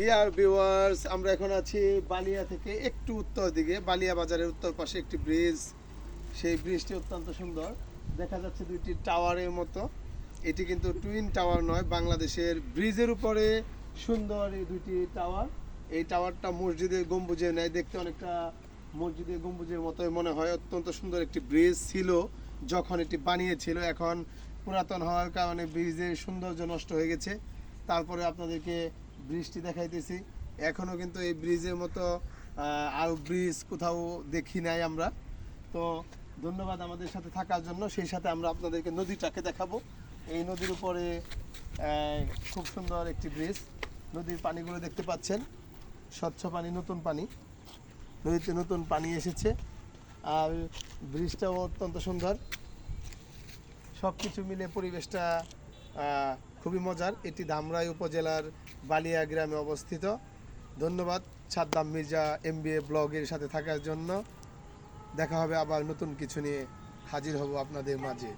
Dear viewers আমরা এখন আছি বালিয়া থেকে একটু উত্তর দিকে। বালিয়া বাজারের উত্তর পাশে একটি ব্রিজ সেই ব্রিজটি অত্যন্ত সুন্দর। দেখা যাচ্ছে দুইটি টাওয়ারের মতো। এটি কিন্তু টুইন টাওয়ার নয়, বাংলাদেশের ব্রিজের উপরে সুন্দর এই দুইটি টাওয়ার এই টাওয়ারটা মসজিদের গম্বুজে নেয় দেখতে অনেকটা মসজিদের গম্বুজের মতোই মনে হয়। অত্যন্ত সুন্দর একটি ব্রিজ ছিল যখন এটি বানিয়েছিল। এখন পুরাতন হওয়ার কারণে ব্রিজের সৌন্দর্য নষ্ট হয়ে গেছে। তারপরে আপনাদেরকে ব্রিজটি দেখাইতেছি। এখনও কিন্তু এই ব্রিজের মতো আর ব্রিজ কোথাও দেখি নাই আমরা। তো ধন্যবাদ আমাদের সাথে থাকার জন্য। সেই সাথে আমরা আপনাদেরকে নদীটাকে দেখাবো। এই নদীর উপরে খুব সুন্দর একটি ব্রিজ। নদীর পানিগুলো দেখতে পাচ্ছেন। স্বচ্ছ পানি, নতুন পানি। নদীতে নতুন পানি এসেছে। আর ব্রিজটাও অত্যন্ত সুন্দর। সব কিছু মিলে পরিবেশটা খুবই মজার। এটি ধামরাই উপজেলার বালিয়া গ্রামে অবস্থিত। ধন্যবাদ Saddam Mirza M B A ব্লগের সাথে থাকার জন্য। দেখা হবে আবার নতুন কিছু নিয়ে। হাজির হব আপনাদের মাঝে।